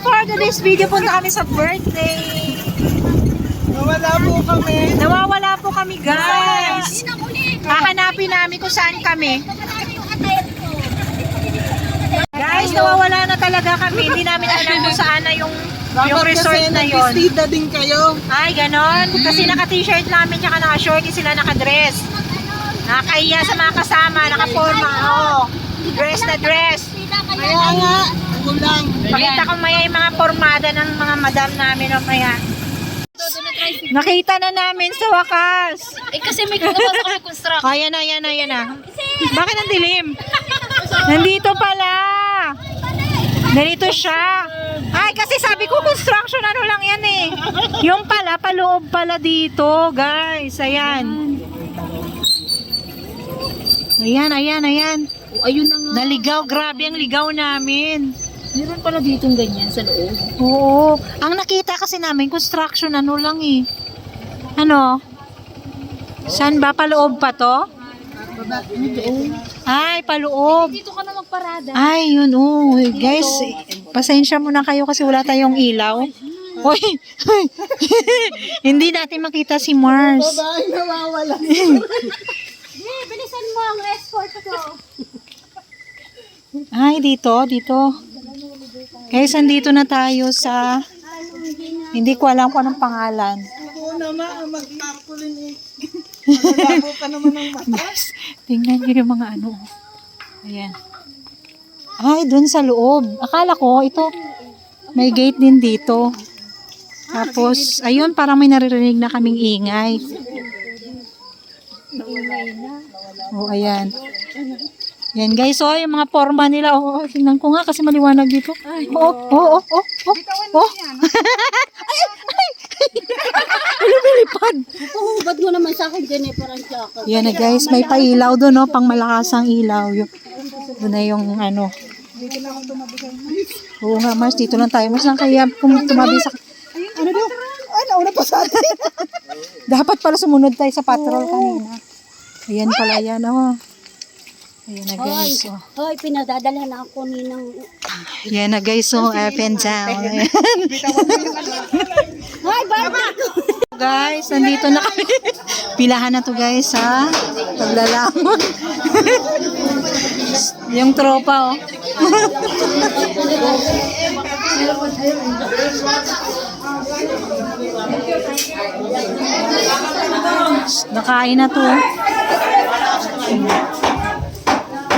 for today's video, punta kami sa birthday. Nawala po kami. Nawawala po kami, guys. Hahanapin namin kung saan kami. Guys, nawawala na talaga kami. Hindi namin alam kung saan na yung, yung resort na yon. Nag-bestida din kayo. Ay, ganon. Kasi naka-t-shirt namin, tsaka naka-shorty sila naka-dress. Nakakahiya sa mga kasama, naka-forma. Oh. Dress na dress. Kaya nga, lang. Pakita ko maya yung mga formada ng mga madam namin o maya. Nakita na namin sa wakas. Eh kasi may gagawa kami construct. Ayan na, ayan na, ayan na. Bakit ang dilim? Nandito pala. Ganito siya. Ay, kasi sabi ko construction ano lang yan eh. Yung pala, paloob pala dito, guys. Ayan. Ayan, ayan, ayan. Oh, ayun na nga. Naligaw, grabe ang ligaw namin. Meron pala ditong ganyan sa loob. Oo. Ang nakita kasi namin, construction ano lang eh. Ano? Saan ba? Paloob pa to? Ay, paloob. Dito ka na magparada. Ay, yun, oh. Guys, pasensya muna kayo kasi wala tayong ilaw. Hoy, hindi natin makita si Mars. Babae nawawala. Eh, bilisan mo ang escort ko. Ay, dito, dito. Guys, andito na tayo sa... Hindi ko alam kung anong pangalan. Ako naman, mag-tarpaulin eh. Malabo pa naman ang mata. Tingnan nyo yung mga ano. Ayan. Ay, dun sa loob. Akala ko, ito, may gate din dito. Tapos, ayun, parang may naririnig na kaming ingay. Oh, ayan. Yan guys, oh, yung mga forma nila. Oh, oh, tingnan ko nga kasi maliwanag dito. Oh, oh, oh, oh, oh, oh. ay, ay, ay, lumilipad. Hubad mo naman sa akin, Jennifer, ang jacket. Yan na guys, may pailaw doon, no? Pang malakas ang ilaw. Yung, doon na yung ano. Oo nga, Mars, dito lang tayo. Mars, lang kaya pum- tumabi sa... Ano daw? Ay, nauna pa sa atin. Dapat pala sumunod tayo sa patrol kanina. Ayan pala yan, oh. Ayan na guys, oh. Hoy, pinadadala na ako ni ng... Yan na guys, oh, up and down. Ayan. Hoy, baba! guys, nandito na kami. Pilahan na to guys, ha? Paglalamon. yung tropa, oh. Nakain na to. oh.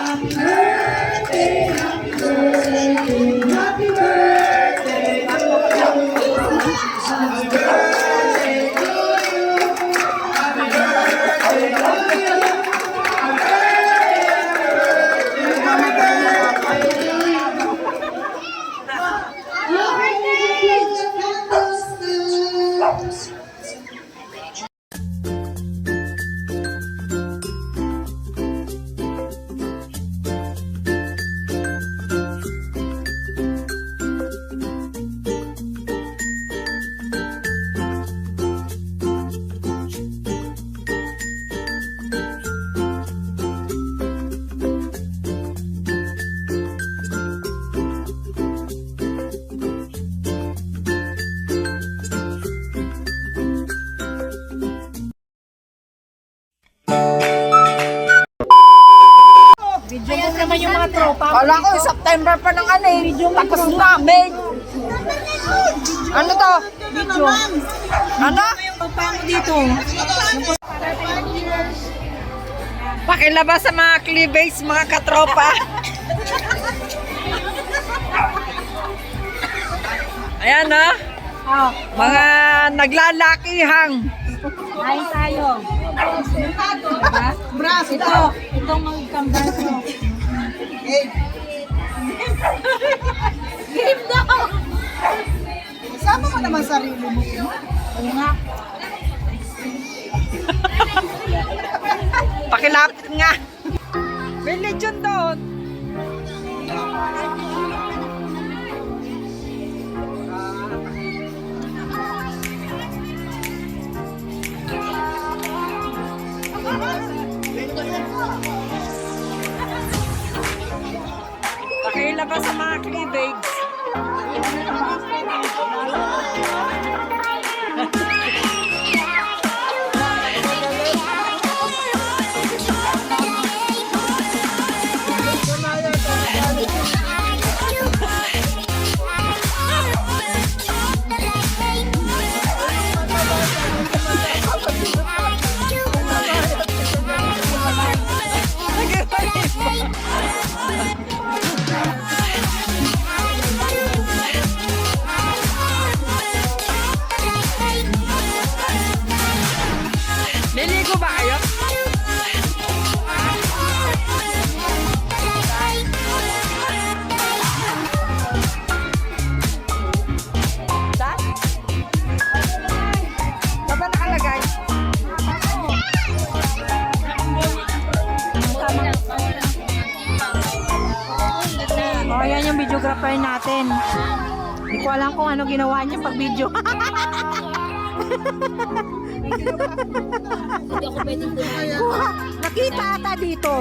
I'm. Naman yung mga tropa. Kala ko, September pa ng ano eh. Tapos namin. Ano to? Video. Ano? Pagpango dito. Pakilabas sa mga cleavage, mga katropa. Ayan na. Oh, Mga naglalakihang. kain tayo. Braso Ito, itong mga kambaso. Eh, Game daw! Kasama mo naman sarili mo. Oo nga. Pakilapit nga. May legion doon. Sa Oh, yan yung videographer natin. Hindi ko alam kung ano ginawa niya pag video. Hindi ako pwedeng Nakita ata dito.